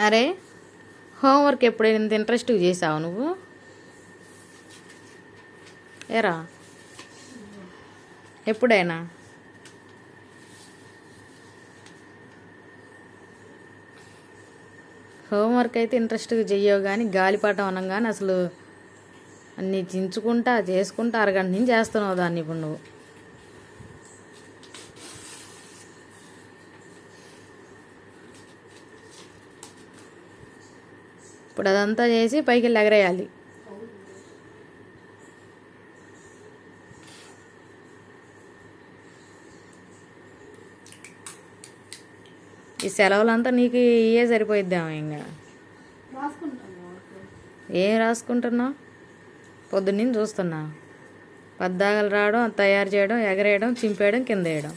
అరే హోంవర్క్ ఎప్పుడైనా ఇంత ఇంట్రెస్ట్గా చేసావు నువ్వు? ఏరా ఎప్పుడైనా? హోంవర్క్ అయితే ఇంట్రెస్ట్గా చెయ్యవు కానీ గాలిపాటం అనగానే అసలు అన్నీ చించుకుంటా చేసుకుంటా అరగంట నుంచి చేస్తున్నావు దాన్ని ఇప్పుడు నువ్వు. ఇప్పుడు అదంతా చేసి పైకి వెళ్ళి ఎగరేయాలి. ఈ సెలవులంతా నీకు ఇయే సరిపోయిద్దాం ఇంకా. ఏం రాసుకుంటున్నావు? పొద్దున్నీ చూస్తున్నా. పద్దాగలు రావడం తయారు చేయడం ఎగరేయడం చింపేయడం కింద వేయడం.